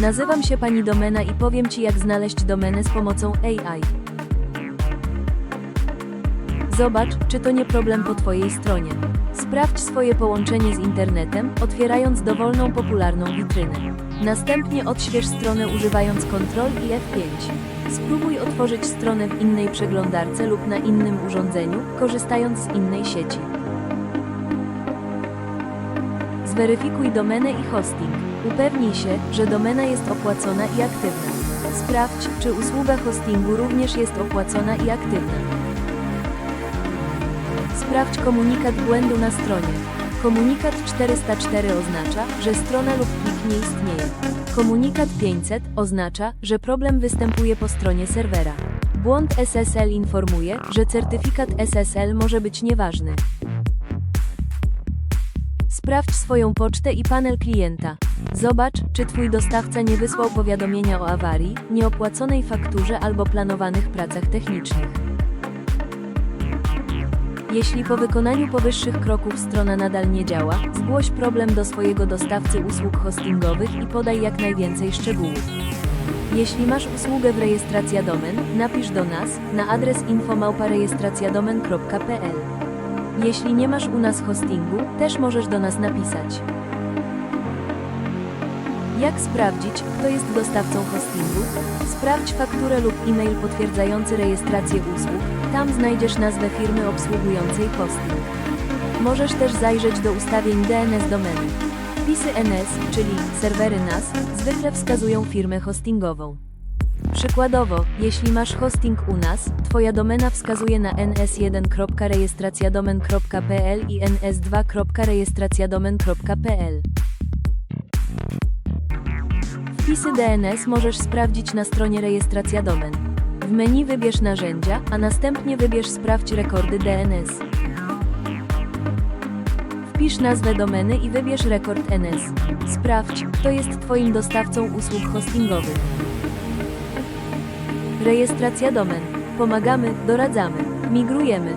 Nazywam się pani domena i powiem ci jak znaleźć domenę z pomocą AI. Zobacz, czy to nie problem po twojej stronie. Sprawdź swoje połączenie z internetem, otwierając dowolną popularną witrynę. Następnie odśwież stronę używając Ctrl i F5. Spróbuj otworzyć stronę w innej przeglądarce lub na innym urządzeniu, korzystając z innej sieci. Zweryfikuj domenę i hosting. Upewnij się, że domena jest opłacona i aktywna. Sprawdź, czy usługa hostingu również jest opłacona i aktywna. Sprawdź komunikat błędu na stronie. Komunikat 404 oznacza, że strona lub plik nie istnieje. Komunikat 500 oznacza, że problem występuje po stronie serwera. Błąd SSL informuje, że certyfikat SSL może być nieważny. Sprawdź swoją pocztę i panel klienta. Zobacz, czy Twój dostawca nie wysłał powiadomienia o awarii, nieopłaconej fakturze albo planowanych pracach technicznych. Jeśli po wykonaniu powyższych kroków strona nadal nie działa, zgłoś problem do swojego dostawcy usług hostingowych i podaj jak najwięcej szczegółów. Jeśli masz usługę w rejestracja domen, napisz do nas na adres infomałparejestracjadomen.pl. Jeśli nie masz u nas hostingu, też możesz do nas napisać. Jak sprawdzić, kto jest dostawcą hostingu? Sprawdź fakturę lub e-mail potwierdzający rejestrację usług. Tam znajdziesz nazwę firmy obsługującej hosting. Możesz też zajrzeć do ustawień DNS domeny. Wpisy NS, czyli serwery NAS, zwykle wskazują firmę hostingową. Przykładowo, jeśli masz hosting u nas, Twoja domena wskazuje na ns1.rejestracjadomen.pl i ns2.rejestracjadomen.pl. Wpisy DNS możesz sprawdzić na stronie rejestracja domen. W menu wybierz narzędzia, a następnie wybierz sprawdź rekordy DNS. Wpisz nazwę domeny i wybierz rekord NS. Sprawdź, kto jest Twoim dostawcą usług hostingowych. Rejestracja domen. Pomagamy, doradzamy, migrujemy.